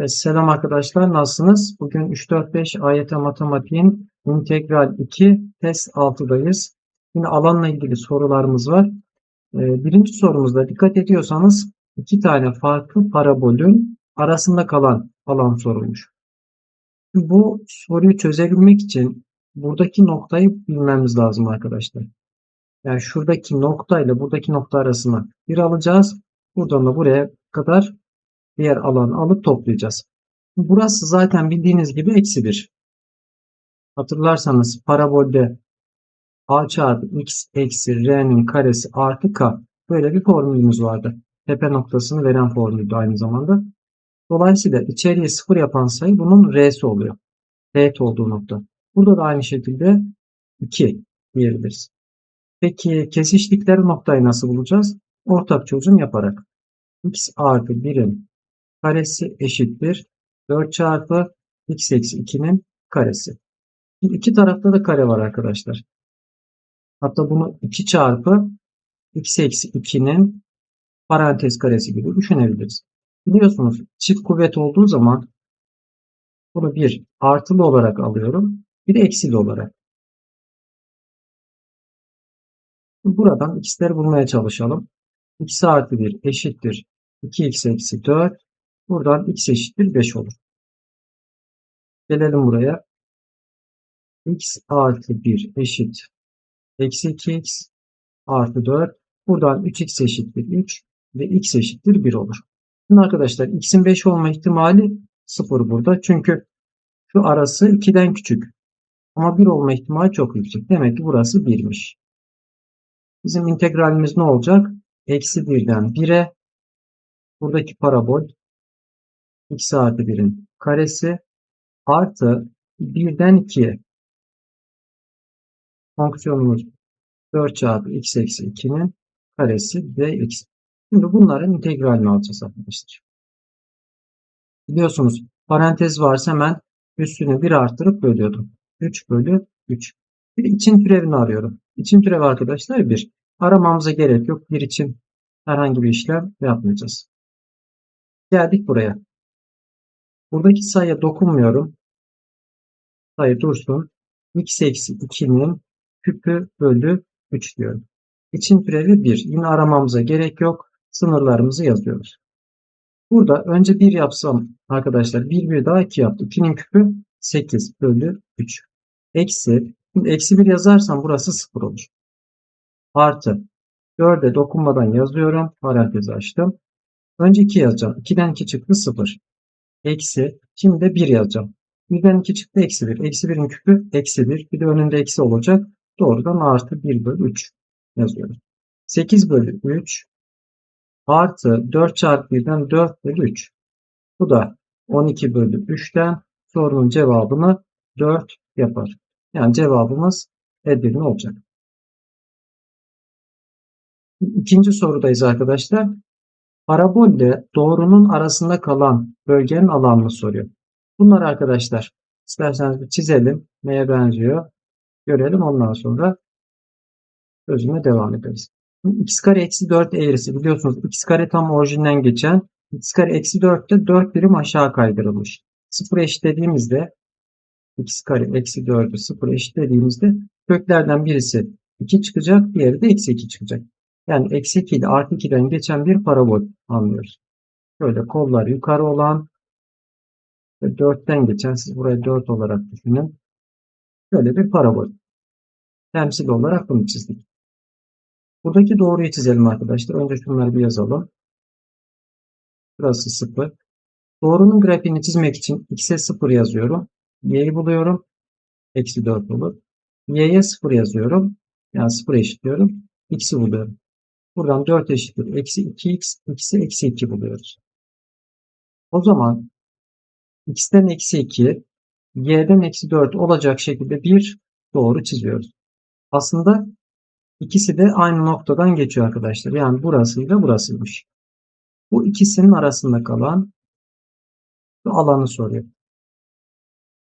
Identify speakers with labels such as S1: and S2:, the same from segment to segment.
S1: Ve selam arkadaşlar nasılsınız? Bugün 3-4-5 AYT matematiğin integral 2 test 6'dayız. Yine alanla ilgili sorularımız var. Ee, Birinci sorumuzda dikkat ediyorsanız iki tane farklı parabolün arasında kalan alan sorulmuş. Bu soruyu çözebilmek için buradaki noktayı bilmemiz lazım arkadaşlar. Yani şuradaki nokta ile buradaki nokta arasına bir alacağız. Buradan da buraya kadar diğer alanı alıp toplayacağız. Burası zaten bildiğiniz gibi eksi 1. Hatırlarsanız parabolde a çarpı x eksi r'nin karesi artı k böyle bir formülümüz vardı. Tepe noktasını veren formüldü aynı zamanda. Dolayısıyla içeriye sıfır yapan sayı bunun r'si oluyor. Teğet olduğu nokta. Burada da aynı şekilde 2 diyebiliriz. Peki kesiştikleri noktayı nasıl bulacağız? Ortak çözüm yaparak. x artı 1'in karesi eşittir. 4 çarpı x eksi 2'nin karesi. Şimdi iki tarafta da kare var arkadaşlar. Hatta bunu 2 çarpı x eksi 2'nin parantez karesi gibi düşünebiliriz. Biliyorsunuz çift kuvvet olduğu zaman bunu bir artılı olarak alıyorum. Bir de eksili olarak. Buradan x'leri bulmaya çalışalım. x artı 1 eşittir 2x eksi 4. Buradan x eşittir 5 olur. Gelelim buraya. x artı 1 eşit eksi 2x artı 4. Buradan 3x eşittir 3 ve x eşittir 1 olur. Şimdi arkadaşlar x'in 5 olma ihtimali 0 burada. Çünkü şu arası 2'den küçük. Ama 1 olma ihtimali çok yüksek. Demek ki burası 1'miş. Bizim integralimiz ne olacak? Eksi 1'den 1'e buradaki parabol x artı 1'in karesi artı 1'den 2'ye fonksiyonumuz 4 çarpı x eksi 2'nin karesi dx. Şimdi bunların integralini alacağız arkadaşlar. Biliyorsunuz parantez varsa hemen üstünü 1 arttırıp bölüyordum. 3 bölü 3. Bir için türevini arıyorum. İçin türevi arkadaşlar 1. Aramamıza gerek yok. Bir için herhangi bir işlem yapmayacağız. Geldik buraya. Buradaki sayıya dokunmuyorum. Sayı dursun. x eksi 2'nin küpü bölü 3 diyorum. İçin türevi 1. Yine aramamıza gerek yok. Sınırlarımızı yazıyoruz. Burada önce 1 yapsam arkadaşlar 1 bir daha 2 yaptı. 2'nin küpü 8 bölü 3. Eksi. Şimdi eksi 1 yazarsam burası 0 olur. Artı. 4'e dokunmadan yazıyorum. Parantezi açtım. Önce 2 yazacağım. 2'den 2 çıktı 0. Eksi. Şimdi de 1 yazacağım. 1'den 2 çıktı eksi 1. Eksi 1'in küpü eksi 1. Bir de önünde eksi olacak. Doğrudan artı 1 bölü 3 yazıyoruz. 8 bölü 3 artı 4 çarpı 1'den 4 bölü 3. Bu da 12 bölü 3'ten sorunun cevabını 4 yapar. Yani cevabımız Edirne olacak. İkinci sorudayız arkadaşlar. Parabolle doğrunun arasında kalan bölgenin alanını soruyor. Bunları arkadaşlar isterseniz bir çizelim. Neye benziyor? Görelim ondan sonra çözüme devam ederiz. x kare eksi 4 eğrisi biliyorsunuz x kare tam orijinden geçen x kare eksi 4'te 4 birim aşağı kaydırılmış. 0 eşitlediğimizde x kare eksi 4'ü 0 eşitlediğimizde köklerden birisi 2 çıkacak diğeri de eksi 2 çıkacak. Yani eksi 2 ile artı 2'den geçen bir parabol anlıyoruz. Böyle kollar yukarı olan ve 4'ten geçen siz burayı 4 olarak düşünün. Böyle bir parabol. Temsil olarak bunu çizdik. Buradaki doğruyu çizelim arkadaşlar. Önce şunları bir yazalım. Burası 0. Doğrunun grafiğini çizmek için x'e 0 yazıyorum. y'yi buluyorum. Eksi 4 olur. y'ye 0 yazıyorum. Yani 0 eşitliyorum. x'i buluyorum. Buradan 4 eşittir. Eksi 2x, x'i eksi 2 buluyoruz. O zaman x'ten eksi 2, y'den eksi 4 olacak şekilde bir doğru çiziyoruz. Aslında ikisi de aynı noktadan geçiyor arkadaşlar. Yani burasıyla burasıymış. Bu ikisinin arasında kalan alanı soruyor.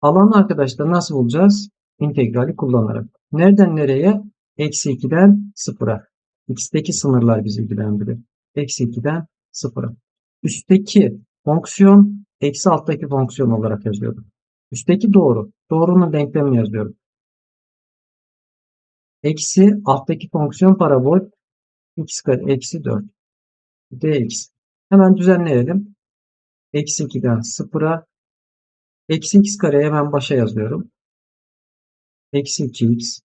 S1: Alanı arkadaşlar nasıl bulacağız? İntegrali kullanarak. Nereden nereye? Eksi 2'den 0'a. X'teki sınırlar bizi ilgilendiriyor. Eksi 2'den 0'a. Üstteki fonksiyon eksi alttaki fonksiyon olarak yazıyorum. Üstteki doğru. Doğrunun denklemini yazıyorum. Eksi alttaki fonksiyon parabol x kare eksi 4 dx. Hemen düzenleyelim. Eksi 2'den 0'a eksi x kareyi hemen başa yazıyorum. Eksi 2x.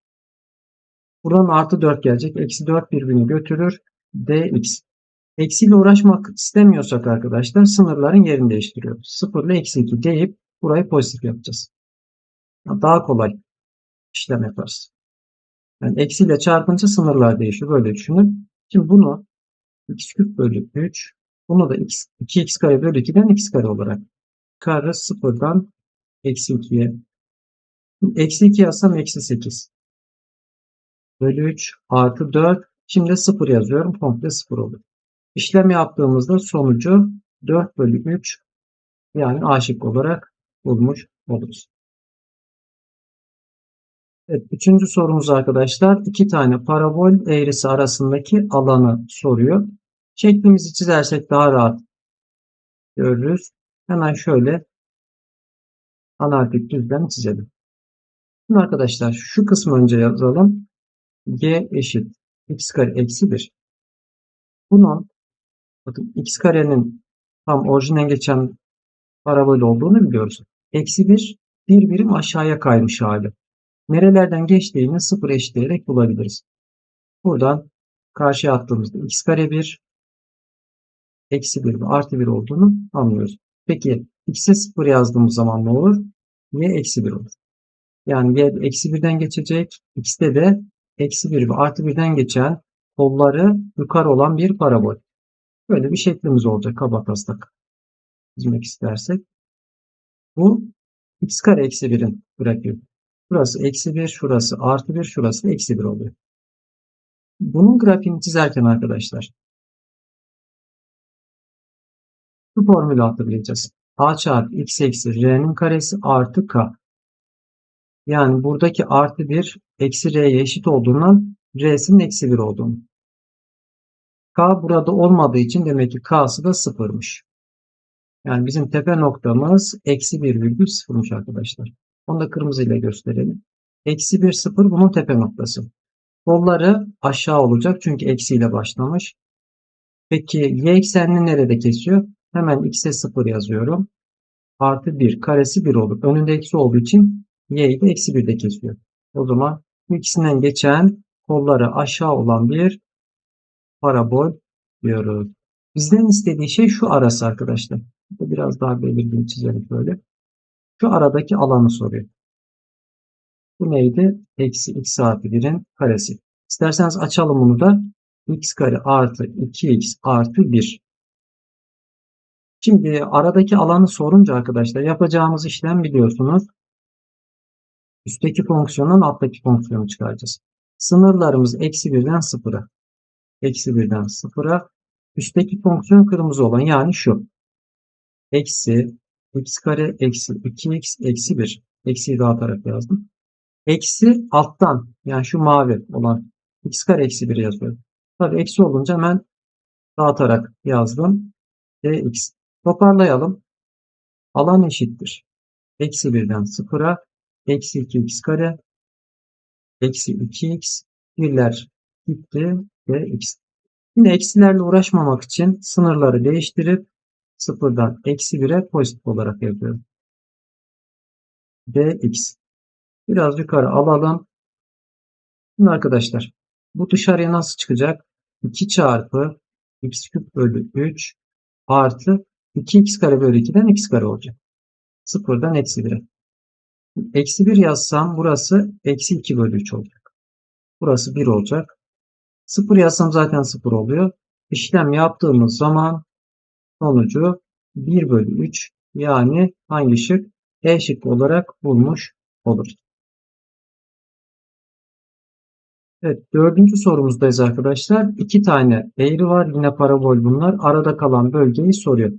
S1: Buradan artı 4 gelecek. Eksi 4 birbirini götürür. dx. Eksiyle uğraşmak istemiyorsak arkadaşlar sınırların yerini değiştiriyoruz. 0 ile eksi 2 deyip burayı pozitif yapacağız. Daha kolay işlem yaparız. Yani eksiyle çarpınca sınırlar değişiyor. Böyle düşünün. Şimdi bunu x küp bölü 3 bunu da x, 2x kare bölü 2'den x kare olarak kare sıfırdan eksi 2'ye eksi 2 yazsam eksi 8 bölü 3 artı 4 şimdi 0 yazıyorum komple 0 olur. İşlem yaptığımızda sonucu 4 bölü 3 yani A olarak bulmuş oluruz. Evet, üçüncü sorumuz arkadaşlar iki tane parabol eğrisi arasındaki alanı soruyor. Şeklimizi çizersek daha rahat görürüz. Hemen şöyle analitik düzlem çizelim. Şimdi arkadaşlar şu kısmı önce yazalım. G eşit x kare eksi 1. Bunun bakın x karenin tam orijinden geçen parabol olduğunu biliyoruz. Eksi 1 bir birim aşağıya kaymış hali. Nerelerden geçtiğini sıfır eşitleyerek bulabiliriz. Buradan karşıya attığımızda x kare 1 eksi 1 ve artı 1 olduğunu anlıyoruz. Peki x'e 0 yazdığımız zaman ne olur? y eksi 1 olur. Yani y eksi 1'den geçecek. x'te de eksi 1 ve artı 1'den geçen kolları yukarı olan bir parabol. Böyle bir şeklimiz olacak kaba taslak çizmek istersek. Bu x kare eksi 1'in grafiği. Burası eksi 1, şurası artı 1, şurası eksi 1 oluyor. Bunun grafiğini çizerken arkadaşlar şu formülü hatırlayacağız. a çarpı x eksi r'nin karesi artı k. Yani buradaki artı 1 eksi r'ye eşit olduğundan r'sinin eksi 1 olduğunu. k burada olmadığı için demek ki k'sı da sıfırmış. Yani bizim tepe noktamız eksi 1 virgül sıfırmış arkadaşlar. Onu da kırmızı ile gösterelim. Eksi 1 0 bunun tepe noktası. Kolları aşağı olacak çünkü eksiyle başlamış. Peki y eksenini nerede kesiyor? Hemen x'e 0 yazıyorum. Artı 1 karesi 1 olur. Önünde eksi olduğu için y'yi de eksi 1'de kesiyor. O zaman ikisinden geçen kolları aşağı olan bir parabol diyoruz. Bizden istediği şey şu arası arkadaşlar. Biraz daha belirgin çizelim böyle. Şu aradaki alanı soruyor. Bu neydi? Eksi x artı 1'in karesi. İsterseniz açalım bunu da. x kare artı 2x artı 1. Şimdi aradaki alanı sorunca arkadaşlar yapacağımız işlem biliyorsunuz. Üstteki fonksiyonun alttaki fonksiyonu çıkaracağız. Sınırlarımız eksi 1'den 0'a. Eksi 1'den 0'a. Üstteki fonksiyon kırmızı olan yani şu. Eksi x kare eksi 2x eksi 1. Eksiyi dağıtarak yazdım. Eksi alttan yani şu mavi olan x kare eksi 1 yazıyorum. Tabi eksi olunca hemen dağıtarak yazdım. dx. Toparlayalım. Alan eşittir. Eksi 1'den 0'a eksi 2x kare eksi 2x birler gitti dx. Yine eksilerle uğraşmamak için sınırları değiştirip sıfırdan eksi 1'e pozitif olarak yazıyorum. dx. Biraz yukarı alalım. Şimdi arkadaşlar bu dışarıya nasıl çıkacak? 2 çarpı x küp bölü 3 artı 2x kare bölü 2'den x kare olacak. Sıfırdan eksi 1'e. Eksi 1 yazsam burası eksi 2 bölü 3 olacak. Burası 1 olacak. 0 yazsam zaten 0 oluyor. İşlem yaptığımız zaman sonucu 1 bölü 3 yani hangi şık? E şıkkı olarak bulmuş oluruz. Evet, dördüncü sorumuzdayız arkadaşlar. İki tane eğri var. Yine parabol bunlar. Arada kalan bölgeyi soruyor.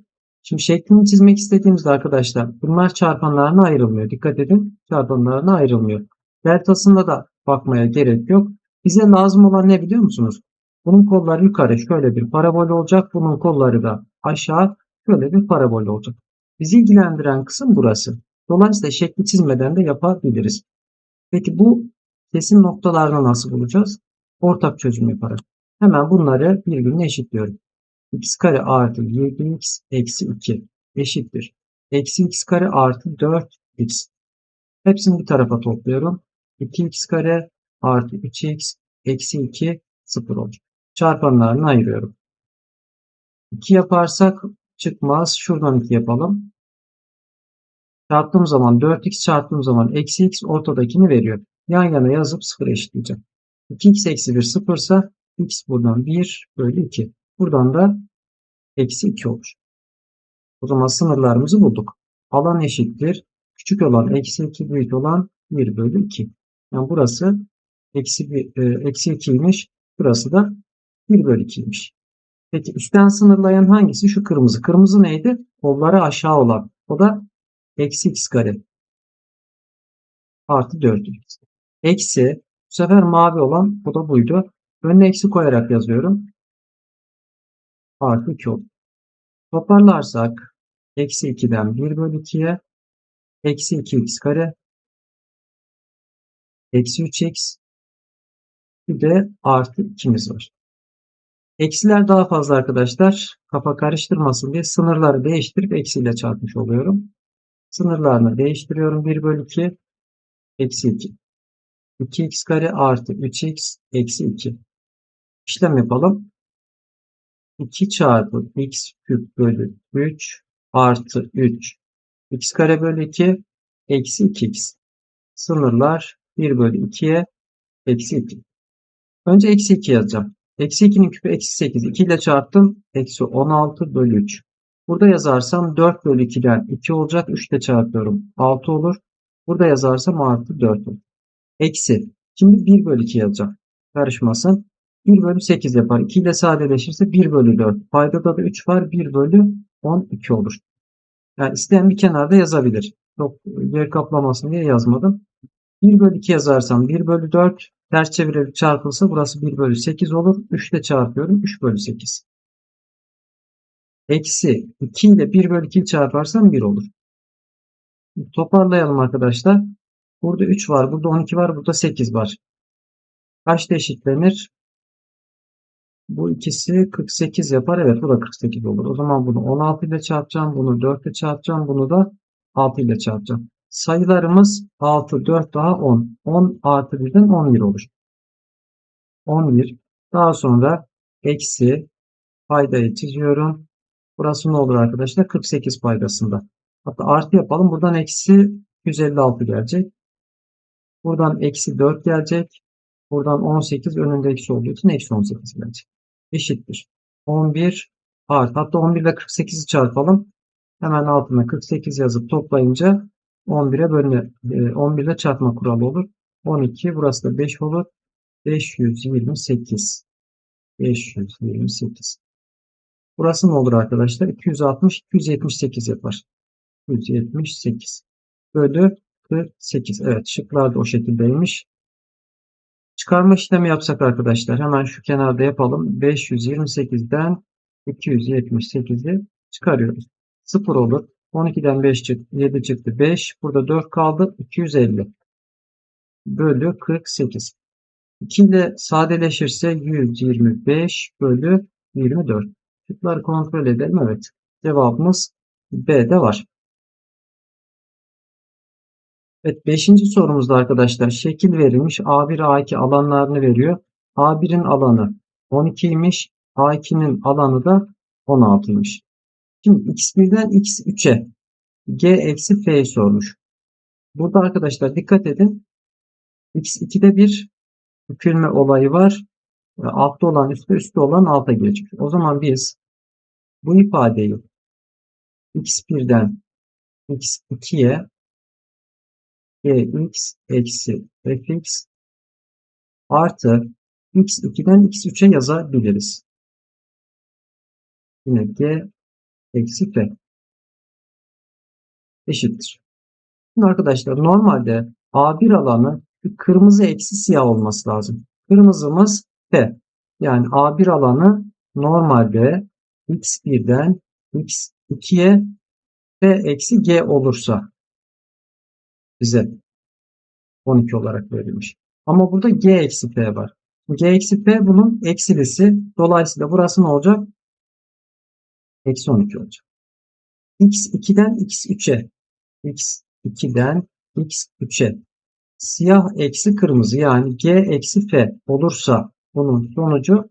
S1: Şimdi şeklini çizmek istediğimizde arkadaşlar bunlar çarpanlarına ayrılmıyor. Dikkat edin çarpanlarına ayrılmıyor. Deltasında da bakmaya gerek yok. Bize lazım olan ne biliyor musunuz? Bunun kolları yukarı şöyle bir parabol olacak. Bunun kolları da aşağı şöyle bir parabol olacak. Bizi ilgilendiren kısım burası. Dolayısıyla şekli çizmeden de yapabiliriz. Peki bu kesim noktalarını nasıl bulacağız? Ortak çözüm yaparak. Hemen bunları birbirine eşitliyorum. X kare artı 7x eksi 2 eşittir. Eksi x kare artı 4x. Hepsini bir tarafa topluyorum. 2x kare artı 3x eksi 2 0 olur. Çarpanlarını ayırıyorum. 2 yaparsak çıkmaz. Şuradan 2 yapalım. Çarptığım zaman 4x çarptığım zaman eksi x ortadakini veriyor. Yan yana yazıp 0 eşitleyeceğim. 2x eksi 1 0 ise x buradan 1 bölü 2. Buradan da eksi 2 olur. O zaman sınırlarımızı bulduk. Alan eşittir. Küçük olan eksi 2 büyük olan 1 bölü 2. Yani burası eksi, 1, e, eksi 2'ymiş. Burası da 1 bölü 2'ymiş. Peki üstten sınırlayan hangisi? Şu kırmızı. Kırmızı neydi? Kolları aşağı olan. O da eksi x kare artı 4x. Eksi bu sefer mavi olan bu da buydu. Önüne eksi koyarak yazıyorum. Artı 2 oldu. Toparlarsak eksi 2'den 1 bölü 2'ye eksi 2x kare eksi 3x bir de artı 2'miz var. Eksiler daha fazla arkadaşlar. Kafa karıştırmasın diye sınırları değiştirip eksiyle çarpmış oluyorum. Sınırlarını değiştiriyorum. 1 bölü 2 eksi 2. 2x kare artı 3x eksi 2. İşlem yapalım. 2 çarpı x küp bölü 3 artı 3 x kare bölü 2 eksi 2x. Sınırlar 1 bölü 2'ye eksi 2. Önce eksi 2 yazacağım. Eksi 2'nin küpü eksi 8. 2 ile çarptım. Eksi 16 bölü 3. Burada yazarsam 4 bölü 2'den 2 olacak. 3 ile çarpıyorum. 6 olur. Burada yazarsam artı 4 olur. Eksi. Şimdi 1 bölü 2 yazacağım. Karışmasın. 1 bölü 8 yapar. 2 ile sadeleşirse 1 bölü 4. Paydada da 3 var. 1 bölü 12 olur. Yani isteyen bir kenarda yazabilir. Çok yer kaplamasın diye yazmadım. 1 bölü 2 yazarsam 1 bölü 4 ters çevirerek çarpılsa burası 1 bölü 8 olur. 3 ile çarpıyorum. 3 bölü 8. Eksi 2 ile 1 bölü 2 çarparsam 1 olur. Toparlayalım arkadaşlar. Burada 3 var. Burada 12 var. Burada 8 var. Kaçta eşitlenir? Bu ikisi 48 yapar. Evet bu da 48 olur. O zaman bunu 16 ile çarpacağım. Bunu 4 ile çarpacağım. Bunu da 6 ile çarpacağım. Sayılarımız 6, 4 daha 10. 10 artı 1'den 11 olur. 11. Daha sonra eksi paydayı çiziyorum. Burası ne olur arkadaşlar? 48 paydasında. Hatta artı yapalım. Buradan eksi 156 gelecek. Buradan eksi 4 gelecek. Buradan 18 önünde eksi olduğu için eksi 18 gelecek. Eşittir. 11 artı. Hatta 11 ile 48'i çarpalım. Hemen altına 48 yazıp toplayınca 11'e bölme, 11 ile çarpma kuralı olur. 12 burası da 5 olur. 528. 528. Burası ne olur arkadaşlar? 260, 278 yapar. 278 bölü 48. Evet şıklar da o şekildeymiş. Çıkarma işlemi yapsak arkadaşlar hemen şu kenarda yapalım. 528'den 278'i çıkarıyoruz. 0 olur. 12'den 5 çıktı. 7 çıktı. 5. Burada 4 kaldı. 250. Bölü 48. 2 ile sadeleşirse 125 bölü 24. Şıkları kontrol edelim. Evet. Cevabımız B'de var. Evet 5. sorumuzda arkadaşlar şekil verilmiş. A1 A2 alanlarını veriyor. A1'in alanı 12'ymiş. A2'nin alanı da 16'ymış. Şimdi x1'den x3'e g eksi f'yi sormuş. Burada arkadaşlar dikkat edin. x2'de bir bükülme olayı var. Altta olan üstte, üstte olan alta geçmiş. O zaman biz bu ifadeyi x1'den x2'ye gx eksi fx artı x2'den x3'e yazabiliriz. Yine g eksi f eşittir. Şimdi arkadaşlar normalde A1 alanı kırmızı eksi siyah olması lazım. Kırmızımız f. Yani A1 alanı normalde x1'den x2'ye f eksi g olursa bize 12 olarak verilmiş. Ama burada g eksi f var. g eksi f bunun eksilisi. Dolayısıyla burası ne olacak? Eksi 12 olacak. x 2'den x 3'e x 2'den x 3'e siyah eksi kırmızı yani g eksi f olursa bunun sonucu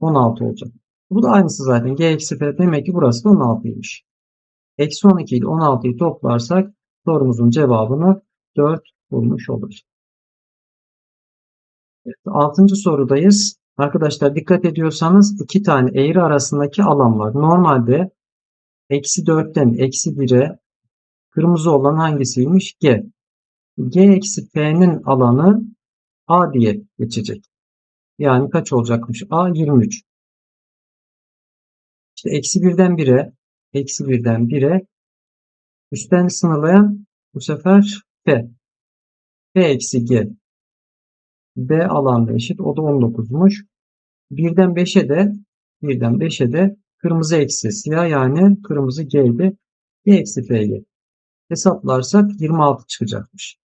S1: 16 olacak. Bu da aynısı zaten. g eksi f demek ki burası da 16'ymış. Eksi 12 ile 16'yı toplarsak sorumuzun cevabını 4 bulmuş oluruz. Evet, 6. sorudayız. Arkadaşlar dikkat ediyorsanız iki tane eğri arasındaki alan var. Normalde eksi 4'ten eksi 1'e kırmızı olan hangisiymiş? G. G eksi F'nin alanı A diye geçecek. Yani kaç olacakmış? A 23. İşte eksi 1'den 1'e eksi 1'den 1'e üstten sınırlayan bu sefer F eksi G. B alanda eşit. O da 19'muş. 1'den 5'e de 1'den 5'e de kırmızı eksi siyah yani kırmızı G'ydi. G eksi F'yi hesaplarsak 26 çıkacakmış.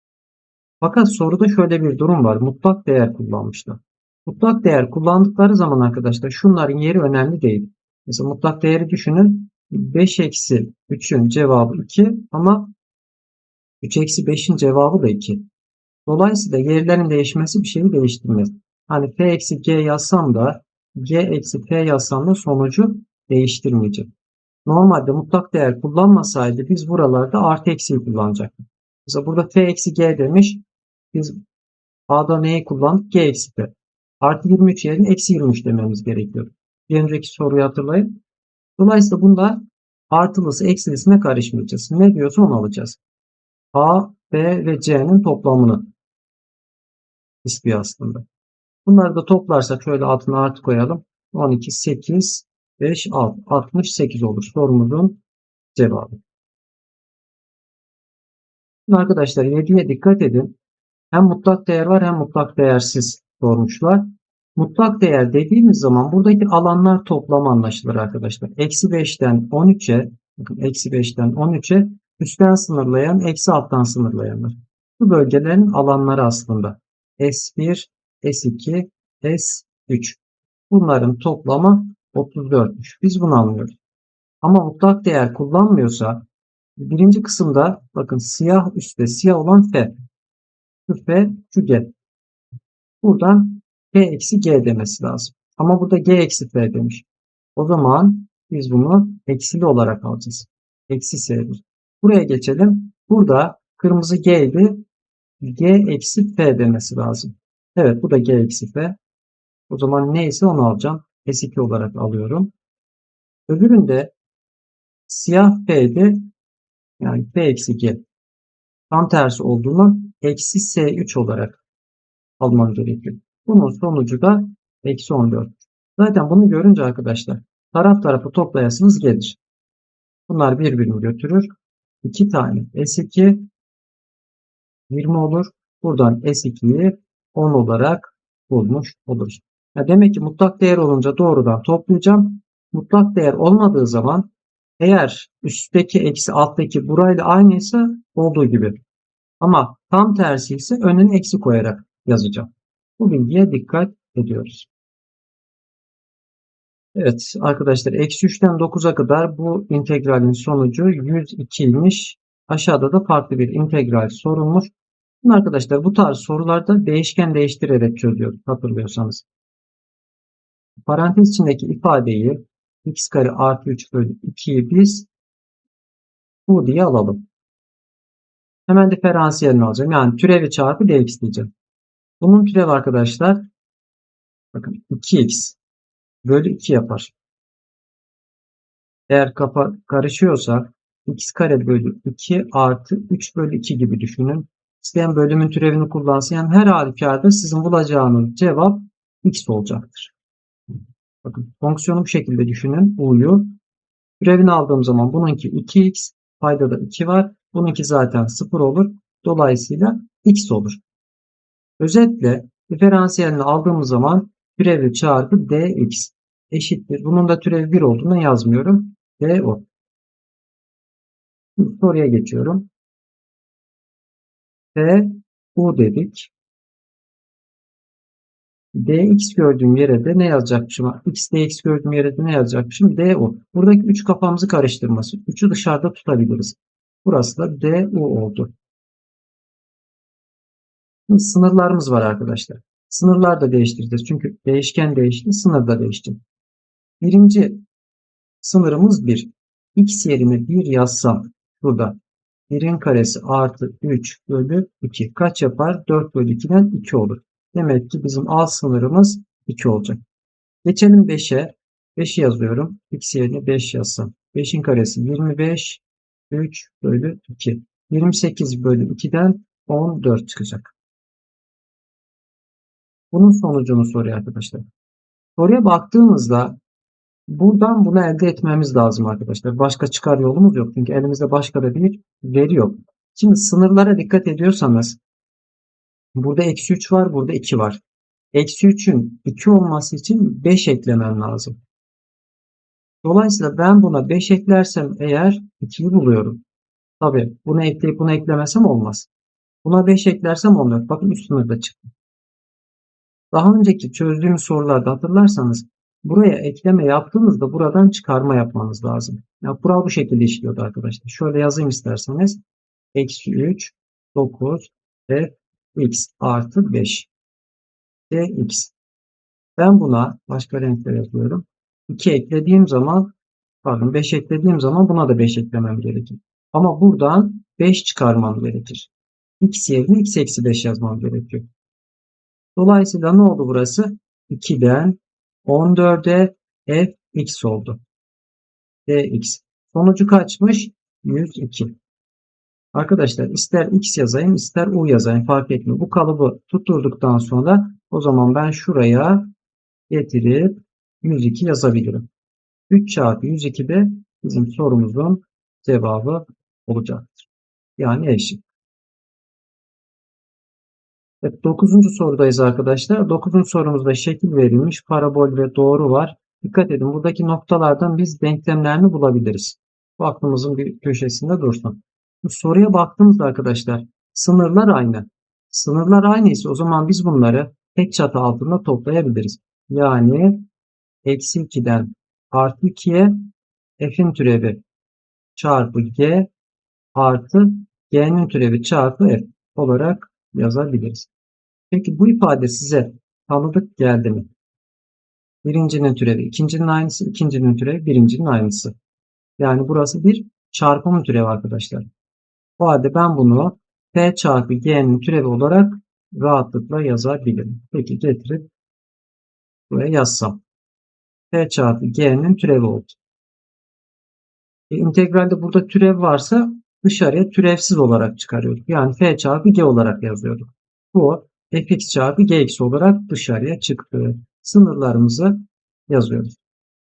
S1: Fakat soruda şöyle bir durum var. Mutlak değer kullanmışlar. Mutlak değer kullandıkları zaman arkadaşlar şunların yeri önemli değil. Mesela mutlak değeri düşünün. 5 eksi 3'ün cevabı 2 ama 3 eksi 5'in cevabı da 2. Dolayısıyla yerlerin değişmesi bir şeyi değiştirmez. Hani f eksi g yazsam da g eksi f yazsam da sonucu değiştirmeyecek. Normalde mutlak değer kullanmasaydı biz buralarda artı eksiyi kullanacaktık. Mesela burada f eksi g demiş. Biz a'da neyi kullandık? g eksi f. Artı 23 yerine eksi 23 dememiz gerekiyor. Bir önceki soruyu hatırlayın. Dolayısıyla bunda artılısı eksilisine karışmayacağız. Ne diyorsa onu alacağız. A, B ve C'nin toplamını istiyor aslında. Bunları da toplarsak şöyle altına artı koyalım. 12, 8, 5, 6, 68 olur sorumuzun cevabı. Şimdi arkadaşlar 7'ye dikkat edin. Hem mutlak değer var hem mutlak değersiz sormuşlar. Mutlak değer dediğimiz zaman buradaki alanlar toplamı anlaşılır arkadaşlar. Eksi 5'ten 13'e bakın eksi 5'ten 13'e üstten sınırlayan eksi alttan sınırlayanlar. Bu bölgelerin alanları aslında. S1, S2, S3. Bunların toplamı 34'müş. Biz bunu anlıyoruz. Ama mutlak değer kullanmıyorsa birinci kısımda bakın siyah üstte siyah olan F. Şu F, şu G. Buradan F eksi G demesi lazım. Ama burada G eksi F demiş. O zaman biz bunu eksili olarak alacağız. Eksi S'dir. Buraya geçelim. Burada kırmızı G idi. G eksi F demesi lazım. Evet bu da G eksi F. O zaman neyse onu alacağım. S2 olarak alıyorum. Öbüründe siyah F'de yani F eksi G tam tersi olduğundan eksi S3 olarak almam gerekiyor. Bunun sonucu da eksi 14. Zaten bunu görünce arkadaşlar taraf tarafı toplayasınız gelir. Bunlar birbirini götürür. 2 tane S2 20 olur. Buradan S2'yi 10 olarak bulmuş oluruz. Ya demek ki mutlak değer olunca doğrudan toplayacağım. Mutlak değer olmadığı zaman eğer üstteki eksi alttaki burayla aynıysa olduğu gibi. Ama tam tersi ise önüne eksi koyarak yazacağım. Bu bilgiye dikkat ediyoruz. Evet arkadaşlar eksi 3'ten 9'a kadar bu integralin sonucu 102'ymiş. Aşağıda da farklı bir integral sorulmuş. Şimdi arkadaşlar bu tarz sorularda değişken değiştirerek çözüyoruz hatırlıyorsanız. Parantez içindeki ifadeyi x kare artı 3 bölü 2'yi biz bu diye alalım. Hemen diferansiyelini alacağım. Yani türevi çarpı dx diyeceğim. Bunun türevi arkadaşlar bakın 2x bölü 2 yapar. Eğer kafa karışıyorsa x kare bölü 2 artı 3 bölü 2 gibi düşünün. İsteyen bölümün türevini kullansın. Yani her halükarda sizin bulacağınız cevap x olacaktır. Bakın fonksiyonu bu şekilde düşünün. U'yu. Türevini aldığım zaman bununki 2x. Payda da 2 var. Bununki zaten 0 olur. Dolayısıyla x olur. Özetle diferansiyelini aldığımız zaman türevi çarpı dx eşittir. Bunun da türevi 1 olduğunu yazmıyorum. d o. Şimdi soruya geçiyorum. F U dedik. dx gördüğüm yere de ne yazacakmışım? x dx gördüğüm yere de ne yazacakmışım? du. Buradaki 3 kafamızı karıştırması. 3'ü dışarıda tutabiliriz. Burası da du oldu. Sınırlarımız var arkadaşlar. Sınırlar da değiştireceğiz. Çünkü değişken değişti, sınır da değişti. Birinci sınırımız 1. x yerine 1 yazsam burada 1'in karesi artı 3 bölü 2 kaç yapar? 4 bölü 2'den 2 olur. Demek ki bizim alt sınırımız 2 olacak. Geçelim 5'e. 5'i yazıyorum. x yerine 5 yazsam. 5'in karesi 25 3 bölü 2. 28 bölü 2'den 14 çıkacak. Bunun sonucunu soruyor arkadaşlar. Soruya baktığımızda buradan bunu elde etmemiz lazım arkadaşlar. Başka çıkar yolumuz yok. Çünkü elimizde başka da bir veri yok. Şimdi sınırlara dikkat ediyorsanız burada eksi 3 var, burada 2 var. Eksi 3'ün 2 olması için 5 eklemem lazım. Dolayısıyla ben buna 5 eklersem eğer 2'yi buluyorum. Tabi bunu ekleyip bunu eklemesem olmaz. Buna 5 eklersem olmuyor. Bakın üst sınırda çıktı. Daha önceki çözdüğümüz sorularda hatırlarsanız buraya ekleme yaptığınızda buradan çıkarma yapmanız lazım. Ya kural bu şekilde işliyordu arkadaşlar. Şöyle yazayım isterseniz. Eksi 3, 9, f, x artı 5. dx. Ben buna başka renkle yazıyorum. 2 eklediğim zaman pardon 5 eklediğim zaman buna da 5 eklemem gerekir. Ama buradan 5 çıkarmam gerekir. x yerine x eksi 5 yazmam gerekiyor. Dolayısıyla ne oldu burası? 2'den 14'e fx oldu. dx. Sonucu kaçmış? 102. Arkadaşlar ister x yazayım ister u yazayım fark etmiyor. Bu kalıbı tutturduktan sonra o zaman ben şuraya getirip 102 yazabilirim. 3 çarpı 102 de bizim sorumuzun cevabı olacaktır. Yani eşit. Evet, 9. sorudayız arkadaşlar. 9. sorumuzda şekil verilmiş. Parabol ve doğru var. Dikkat edin buradaki noktalardan biz denklemlerini bulabiliriz. Bu aklımızın bir köşesinde dursun. Bu soruya baktığımızda arkadaşlar sınırlar aynı. Sınırlar aynı ise o zaman biz bunları tek çatı altında toplayabiliriz. Yani eksi 2'den artı 2'ye f'in türevi çarpı g artı g'nin türevi çarpı f olarak yazabiliriz. Peki bu ifade size tanıdık geldi mi? Birincinin türevi ikincinin aynısı, ikincinin türevi birincinin aynısı. Yani burası bir çarpım türevi arkadaşlar. O halde ben bunu P çarpı G'nin türevi olarak rahatlıkla yazabilirim. Peki getirip buraya yazsam. P çarpı G'nin türevi oldu. E, integralde burada türev varsa dışarıya türevsiz olarak çıkarıyorduk. Yani F çarpı G olarak yazıyorduk. Bu fx çarpı gx olarak dışarıya çıktı. Sınırlarımızı yazıyoruz.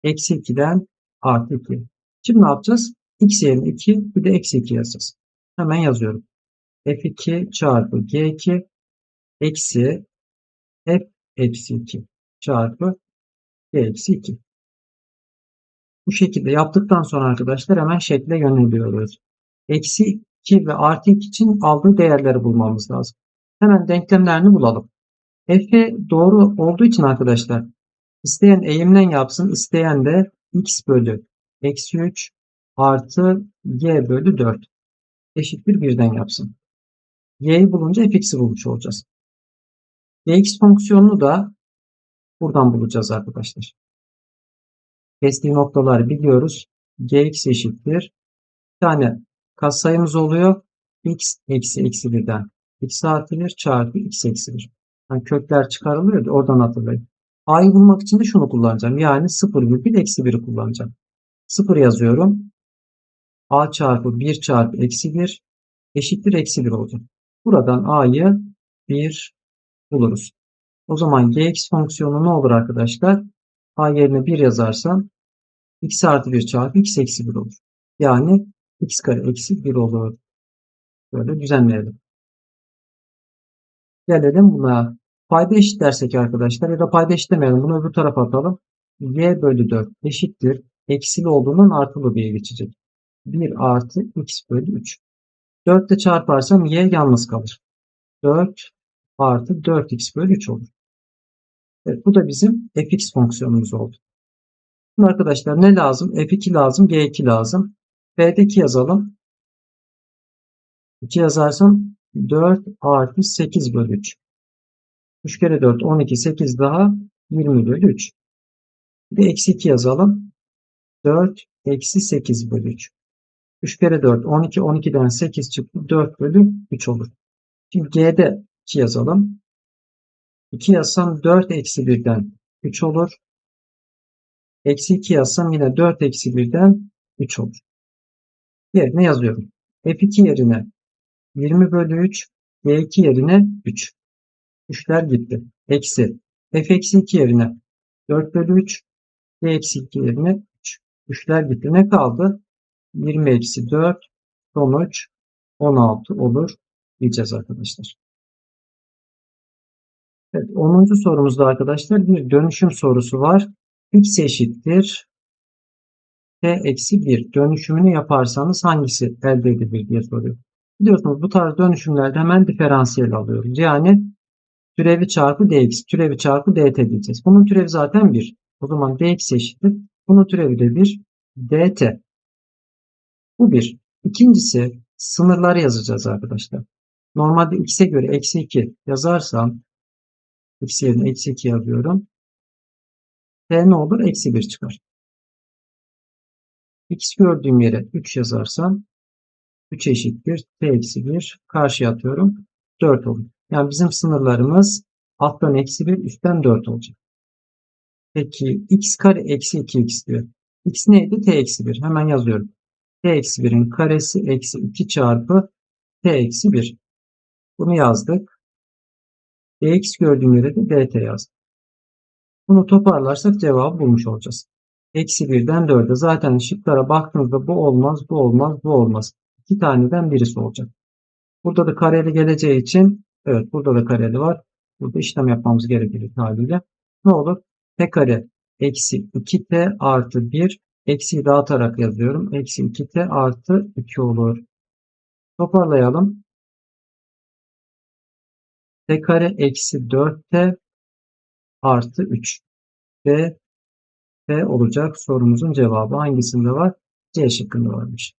S1: Eksi 2'den artı 2. Şimdi ne yapacağız? x yerine 2 bir de eksi 2 yazacağız. Hemen yazıyorum. f2 çarpı g2 eksi f eksi 2 çarpı g eksi 2. Bu şekilde yaptıktan sonra arkadaşlar hemen şekle yöneliyoruz. Eksi 2 ve artı 2 için aldığı değerleri bulmamız lazım. Hemen denklemlerini bulalım. F doğru olduğu için arkadaşlar isteyen eğimden yapsın. isteyen de x bölü eksi 3 artı y bölü 4 eşittir birden yapsın. y'yi bulunca fx'i bulmuş olacağız. gx fonksiyonunu da buradan bulacağız arkadaşlar. Kestiği noktaları biliyoruz. gx eşittir. Bir tane katsayımız oluyor. x eksi eksi 1'den x artı 1 çarpı x eksi 1. Yani kökler çıkarılıyor. Oradan hatırlayın. A'yı bulmak için de şunu kullanacağım. Yani 0 virgül eksi 1'i kullanacağım. 0 yazıyorum. A çarpı 1 çarpı eksi 1 eşittir eksi 1 olacak. Buradan A'yı 1 buluruz. O zaman gx fonksiyonu ne olur arkadaşlar? A yerine 1 yazarsam x artı 1 çarpı x eksi 1 olur. Yani x kare eksi 1 olur. Böyle düzenleyelim. Gelelim buna. Payda eşitlersek arkadaşlar ya da payda eşitlemeyelim. Bunu öbür tarafa atalım. y bölü 4 eşittir. Eksili olduğundan artılı diye geçecek. 1 artı x bölü 3. 4 ile çarparsam y yalnız kalır. 4 artı 4x bölü 3 olur. Evet, bu da bizim fx fonksiyonumuz oldu. Şimdi arkadaşlar ne lazım? f2 lazım, g2 lazım. B'de 2 yazalım. 2 yazarsam 4 artı 8 bölü 3. 3 kere 4 12 8 daha 20 bölü 3. Bir de eksi 2 yazalım. 4 eksi 8 bölü 3. 3 kere 4 12 12'den 8 çıktı 4 bölü 3 olur. Şimdi G'de 2 yazalım. 2 yazsam 4 eksi 1'den 3 olur. Eksi 2 yazsam yine 4 eksi 1'den 3 olur. Yerine yazıyorum. F2 yerine 20 bölü 3, G2 yerine 3. 3'ler gitti. Eksi. F eksi 2 yerine 4 bölü 3, G eksi 2 yerine 3. 3'ler gitti. Ne kaldı? 20 eksi 4 sonuç 16 olur diyeceğiz arkadaşlar. Evet, 10. sorumuzda arkadaşlar bir dönüşüm sorusu var. x eşittir t eksi 1 dönüşümünü yaparsanız hangisi elde edilir diye soruyor. Biliyorsunuz bu tarz dönüşümlerde hemen diferansiyel alıyoruz. Yani türevi çarpı dx, türevi çarpı dt diyeceğiz. Bunun türevi zaten 1. O zaman dx eşittir. Bunun türevi de 1 dt. Bu bir. İkincisi sınırları yazacağız arkadaşlar. Normalde x'e göre eksi 2 yazarsam x yerine eksi 2 yazıyorum. t ne olur? Eksi 1 çıkar. x gördüğüm yere 3 yazarsam 3 eşittir t eksi 1 karşıya atıyorum. 4 olur. Yani bizim sınırlarımız alttan eksi 1 üstten 4 olacak. Peki x kare eksi 2x diyor. x neydi? t eksi 1. Hemen yazıyorum. t eksi 1'in karesi eksi 2 çarpı t eksi 1. Bunu yazdık. dx gördüğüm yere de dt yazdım. Bunu toparlarsak cevabı bulmuş olacağız. Eksi 1'den 4'e zaten şıklara baktığınızda bu olmaz, bu olmaz, bu olmaz. İki taneden birisi olacak. Burada da kareli geleceği için evet burada da kareli var. Burada işlem yapmamız gerekir haliyle. Ne olur? t kare eksi 2t artı 1 eksiyi dağıtarak yazıyorum. Eksi 2t artı 2 olur. Toparlayalım. t kare eksi 4t artı 3 ve t olacak sorumuzun cevabı hangisinde var? C şıkkında varmış.